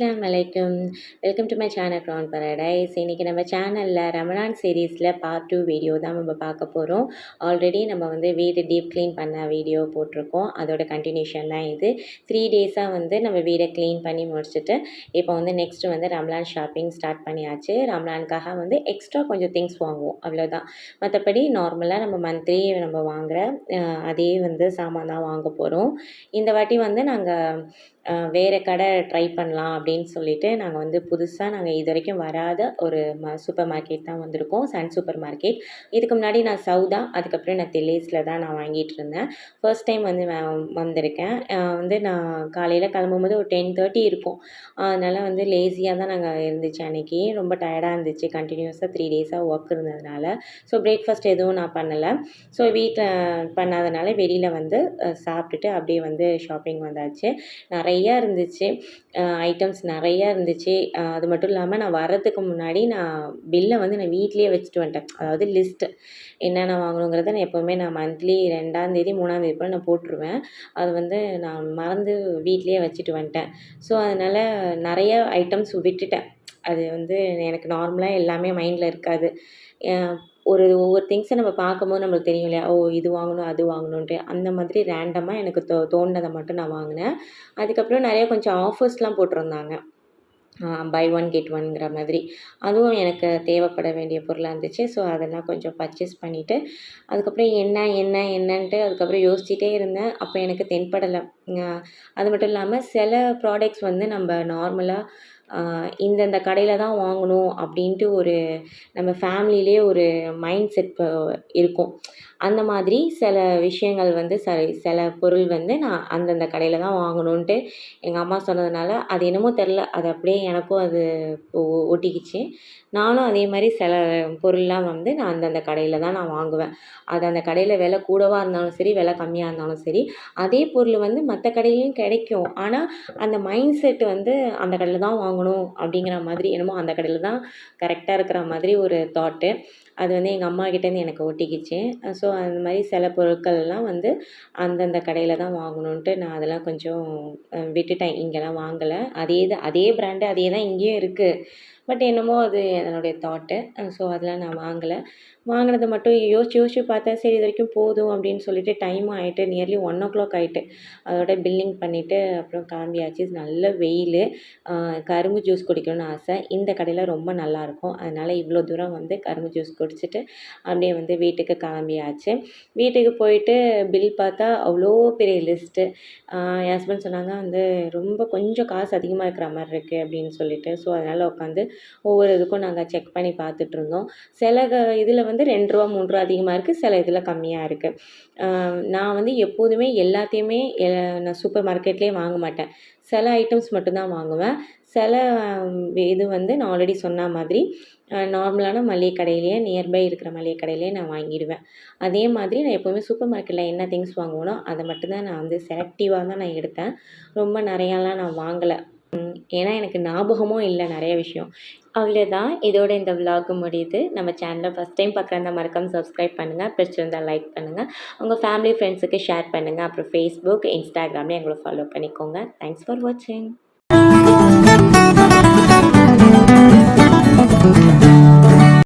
அஸ்ஸலாமு welcome to my channel Crown Paradise இன்றைக்கி நம்ம சேனலில் ரமலான் சீரீஸில் பார்ட் டூ வீடியோ தான் நம்ம பார்க்க போகிறோம் ஆல்ரெடி நம்ம வந்து வீடு டீப் க்ளீன் பண்ண வீடியோ போட்டிருக்கோம். அதோட கண்டினியூஷன் தான் இது. த்ரீ டேஸாக வந்து நம்ம வீடை க்ளீன் பண்ணி முடிச்சுட்டு இப்போ வந்து நெக்ஸ்ட்டு வந்து ரம்லான் ஷாப்பிங் ஸ்டார்ட் பண்ணியாச்சு. ரம்லானுக்காக வந்து எக்ஸ்ட்ரா கொஞ்சம் திங்ஸ் வாங்குவோம். அவ்வளோதான் மற்றபடி நார்மலாக நம்ம மந்த்லி நம்ம வாங்குகிற அதே வந்து சாமான் தான் வாங்க போகிறோம் இந்த வாட்டி வந்து நாங்கள் வேறு கடை ட்ரை பண்ணலாம் அப்படின்னு அப்படின்னு சொல்லிட்டு நாங்கள் வந்து புதுசாக நாங்கள் இது வரைக்கும் வராத ஒரு ம சூப்பர் மார்க்கெட் தான் வந்திருக்கோம் சன் சூப்பர் மார்க்கெட் இதுக்கு முன்னாடி நான் சவுதா அதுக்கப்புறம் நான் தெலேஸில் தான் நான் வாங்கிட்டு இருந்தேன். ஃபர்ஸ்ட் டைம் வந்து வந்திருக்கேன். வந்து நான் காலையில் கிளம்பும்போது ஒரு டென் தேர்ட்டி இருக்கும். அதனால் வந்து லேசியாக தான் நாங்கள் இருந்துச்சு அன்றைக்கி ரொம்ப டயர்டாக இருந்துச்சு. கண்டினியூஸாக த்ரீ டேஸாக ஒர்க் இருந்ததுனால. ஸோ பிரேக்ஃபாஸ்ட் எதுவும் நான் பண்ணலை. ஸோ வீட்டில் பண்ணாதனால வெளியில் வந்து சாப்பிட்டுட்டு அப்படியே வந்து ஷாப்பிங் வந்தாச்சு. நிறையா இருந்துச்சு. ஐட்டம்ஸ் நிறையா இருந்துச்சு. அது மட்டும் இல்லாமல் நான் வர்றதுக்கு முன்னாடி நான் பில்லை வந்து நான் வீட்லேயே வச்சுட்டு வந்துட்டேன். அதாவது லிஸ்ட்டு என்னென்ன வாங்கணுங்கிறத நான் எப்போவுமே நான் மந்த்லி ரெண்டாந்தேதி மூணாந்தேதி போல் நான் போட்டுருவேன். அது வந்து நான் மறந்து வீட்லேயே வச்சுட்டு வந்துட்டேன். ஸோ அதனால் நிறைய ஐட்டம்ஸ் விட்டுட்டேன் அது வந்து எனக்கு நார்மலாக எல்லாமே மைண்டில் இருக்காது. ஒரு ஒவ்வொரு திங்ஸை நம்ம பார்க்கும்போது நம்மளுக்கு தெரியும் இல்லையா? ஓ இது வாங்கணும் அது வாங்கணுன்ட்டு அந்த மாதிரி ரேண்டமாக எனக்கு தோ தோணுனதை மட்டும் நான் வாங்கினேன். அதுக்கப்புறம் நிறைய கொஞ்சம் ஆஃபர்ஸ்லாம் போட்டிருந்தாங்க. பை ஒன் கெட் ஒன்ங்கிற மாதிரி. அதுவும் எனக்கு தேவைப்பட வேண்டிய பொருளாக இருந்துச்சு. ஸோ அதெல்லாம் கொஞ்சம் பர்ச்சேஸ் பண்ணிவிட்டு அதுக்கப்புறம் என்ன என்ன என்னன்ட்டு அதுக்கப்புறம் யோசிச்சிட்டே இருந்தேன். அப்போ எனக்கு தென்படலை. அது மட்டும் இல்லாமல் சில ப்ராடக்ட்ஸ் வந்து நம்ம நார்மலாக இந்தந்த கடையில் தான் வாங்கணும் அப்படின்ட்டு ஒரு நம்ம ஃபேமிலியிலே ஒரு மைண்ட் செட் இருக்கும். அந்த மாதிரி சில விஷயங்கள் வந்து ச சில பொருள் வந்து நான் அந்தந்த கடையில் தான் வாங்கணுன்ட்டு எங்கள் அம்மா சொன்னதுனால அது என்னமோ தெரில அது அப்படியே எனக்கும் அது ஒட்டிக்கிச்சு. நானும் அதே மாதிரி சில பொருள்லாம் வந்து நான் அந்தந்த கடையில் தான் நான் வாங்குவேன். அது அந்த கடையில் விலை கூடவாக இருந்தாலும் சரி விலை கம்மியாக இருந்தாலும் சரி அதே பொருள் வந்து மற்ற கடையிலையும் கிடைக்கும். ஆனால் அந்த மைண்ட் செட் வந்து அந்த கடையில் தான் வாங்கணும். அப்படிங்கிற மாதிரி என்னமோ அந்த கடையில் தான் கரெக்டாக இருக்கிற மாதிரி ஒரு தாட்டு அது வந்து எங்கள் அம்மாக்கிட்டேருந்து எனக்கு ஒட்டிக்கிச்சு. ஸோ அந்த மாதிரி சில பொருட்கள்லாம் வந்து அந்தந்த கடையில் தான் வாங்கணுன்ட்டு நான் அதெல்லாம் கொஞ்சம் விட்டுட்டேன். இங்கேலாம் வாங்கலை. அதே தான் அதே பிராண்டு அதே தான் இங்கேயும் இருக்குது பட் என்னமோ அது என்னுடைய தாட்டு ஸோ அதெல்லாம் நான் வாங்கலை. வாங்கினது மட்டும் யோசிச்சு யோசிச்சு பார்த்தா சரி இது வரைக்கும் போதும் அப்படின்னு சொல்லிட்டு டைம் ஆகிட்டு நியர்லி ஒன் ஓ கிளாக் ஆகிட்டு அதோட பில்லிங் பண்ணிவிட்டு அப்புறம் கிளம்பியாச்சு நல்ல வெயில். கரும்பு ஜூஸ் குடிக்கணும்னு ஆசை. இந்த கடையில் ரொம்ப நல்லாயிருக்கும் அதனால் இவ்வளோ தூரம் வந்து கரும்பு ஜூஸ் குடிச்சிட்டு அப்படியே வந்து வீட்டுக்கு கிளம்பியாச்சு வீட்டுக்கு போயிட்டு பில் பார்த்தா அவ்வளோ பெரிய லிஸ்ட்டு என் ஹஸ்பண்ட் சொன்னாங்க வந்து ரொம்ப கொஞ்சம் காசு அதிகமாக இருக்கிற மாதிரி இருக்குது அப்படின்னு சொல்லிட்டு. ஸோ அதனால் உட்காந்து ஒவ்வொரு இதுக்கும் நாங்கள் செக் பண்ணி பார்த்துட்ருந்தோம் சில இதில் வந்து ரெண்டு ரூபா மூணு ரூபா அதிகமாக இருக்குது சில இதில் கம்மியாக இருக்குது நான் வந்து எப்போதுமே எல்லாத்தையுமே நான் சூப்பர் மார்க்கெட்லேயே வாங்க மாட்டேன். சில ஐட்டம்ஸ் மட்டும்தான் வாங்குவேன். சில இது வந்து நான் ஆல்ரெடி சொன்ன மாதிரி நார்மலான மளிகை கடையிலேயே நியர்பை இருக்கிற மளிகை கடையிலேயே நான் வாங்கிடுவேன். அதே மாதிரி நான் எப்போவுமே சூப்பர் மார்க்கெட்டில் என்ன திங்ஸ் வாங்குவேனோ அதை மட்டும்தான் நான் வந்து செலக்டிவாக தான் நான் எடுத்தேன். ரொம்ப நிறையாலாம் நான் வாங்கலை. ஏன்னா எனக்கு ஞாபகமும் இல்லை நிறைய விஷயம். அவ்வளோதான் இதோட இந்த விலாகு முடியுது. நம்ம சேனலை ஃபஸ்ட் டைம் பார்க்குறதா மறக்காம சப்ஸ்கிரைப் பண்ணுங்கள் பிடிச்சிருந்தால் லைக் பண்ணுங்கள் உங்கள் ஃபேமிலி ஃப்ரெண்ட்ஸுக்கு ஷேர் பண்ணுங்கள் அப்புறம் ஃபேஸ்புக் இன்ஸ்டாகிராம்லேயும் எங்களை ஃபாலோ பண்ணிக்கோங்க. தேங்க்ஸ் ஃபார் வாட்சிங்